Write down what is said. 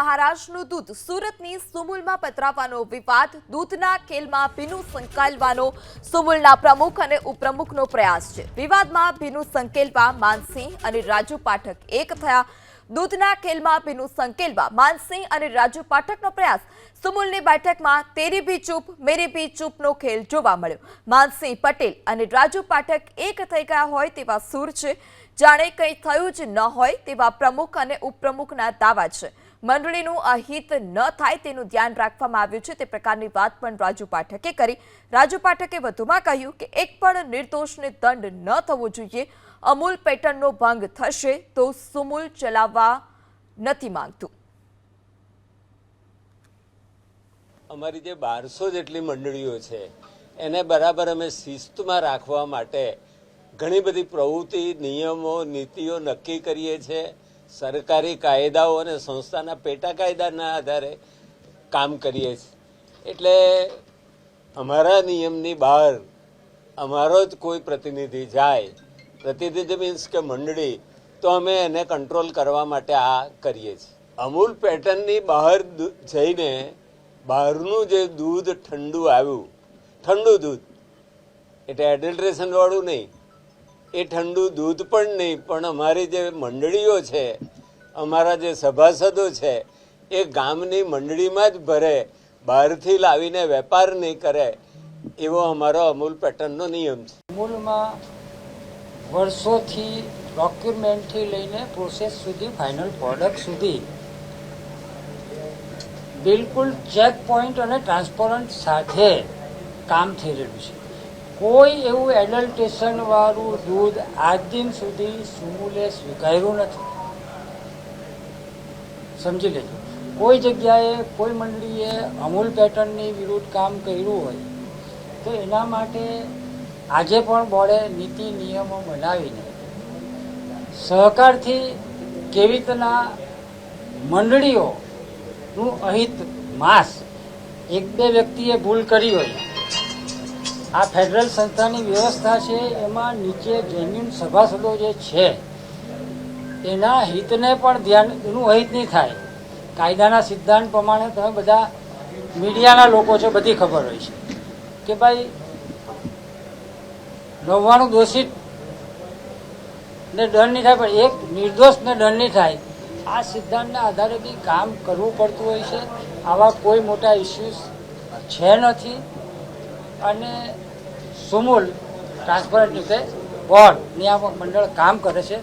મહારાષ્ટ્રનું દૂધ સુરતની સુમુલમાં પતરાવવાનો વિવાદ, દૂધના ખેલમાં ભીનું સંકાલવાનો સુમુલના પ્રમુખ અને ઉપપ્રમુખનો પ્રયાસ છે. વિવાદમાં ભીનું સંકેલવા માનસિંહ અને રાજુ પાઠક એક થયા. દૂધના ખેલમાં ભીનું સંકેલવા માનસિંહ અને રાજુ પાઠકનો પ્રયાસ. સુમુલની બેઠકમાં તેરી ભી ચૂપ, મેરી ભી ચૂપનો ખેલ જોવા મળ્યો. માનસિંહ પટેલ અને રાજુ પાઠક એક થઈ ગયા હોય તેવા સૂર છે. જાણે કંઈ થયું જ ન હોય તેવા પ્રમુખ અને ઉપપ્રમુખના દાવા છે. મંડળીનું અહિત ન થાય તેનું ધ્યાન રાખવામાં આવ્યું છે. તે પ્રકારની વાત પણ રાજુ પાઠકે કરી. રાજુ પાઠકે વધુમાં કહ્યું કે એક પણ નિર્દોષને દંડ ન થવો જોઈએ. અમૂલ પેટર્નનો ભંગ થશે તો સુમૂલ ચલાવવા નથી માંગતું. અમારી જે બારસો જેટલી મંડળીઓ છે, એને બરાબર અમે શિસ્તમાં રાખવા માટે ઘણી બધી પ્રવૃત્તિ, નિયમો, નીતિઓ નક્કી કરીએ છીએ. સરકારી કાયદાઓ અને સંસ્થાના પેટા કાયદાના આધારે કામ કરીએ છીએ. એટલે અમારા નિયમની બહાર અમારો જ કોઈ પ્રતિનિધિ જાય, પ્રતિનિધિ મીન્સ કે મંડળી, તો અમે એને કંટ્રોલ કરવા માટે આ કરીએ છીએ. અમૂલ પેટર્નની બહાર જઈને બહારનું જે દૂધ ઠંડુ આવ્યું, ઠંડુ દૂધ, એટલે એડલ્ટ્રેશનવાળું નહીં એ ઠંડુ દૂધ પણ નહીં, પણ અમારી જે મંડળીઓ છે, અમારા જે સભાસદો છે, એ ગામની મંડળીમાં જ ભરે, બહારથી લાવીને વેપાર નહીં કરે, એવો અમારો અમૂલ પેટર્નનો નિયમ છે. અમૂલમાં વર્ષોથી ડોક્યુમેન્ટથી લઈને પ્રોસેસ સુધી, ફાઇનલ પ્રોડક્ટ સુધી બિલકુલ ચેક પોઈન્ટ અને ટ્રાન્સપરન્ટ સાથે કામ થઈ રહ્યું છે. કોઈ એવું એડલ્ટેશન વાળું દૂધ આજ દિન સુધી સુમૂલે સ્વીકાર્યું નથી. સમજી લેજો. કોઈ જગ્યાએ કોઈ મંડળીએ અમૂલ પેટર્નની વિરુદ્ધ કામ કર્યું હોય, તો એના માટે આજે પણ બોર્ડે નીતિ નિયમો બનાવીને સહકારથી કેવી રીતના મંડળીઓનું અહિત માસ એક બે વ્યક્તિએ ભૂલ કરી હોય આ ફેડરલ સંસ્થાની વ્યવસ્થા છે, એમાં નીચે જેન્યુન સભાસદો જે છે, એના હિતને પણ ધ્યાન એનું અહિત નહીં થાય. કાયદાના સિદ્ધાંત પ્રમાણે તમે બધા મીડિયાના લોકો છે, બધી ખબર હોય છે. કે ભાઈ, નવ્વાણું દોષિત ને દંડ નહીં થાય, પણ એક નિર્દોષ ને દંડ નહીં થાય. આ સિદ્ધાંતના આધારે બી કામ કરવું પડતું હોય છે. આવા કોઈ મોટા ઇસ્યુઝ છે નથી. અને સુમૂલ ટ્રાન્સપરન્ટ રીતે બોર્ડ નિયામક મંડળ કામ કરે છે.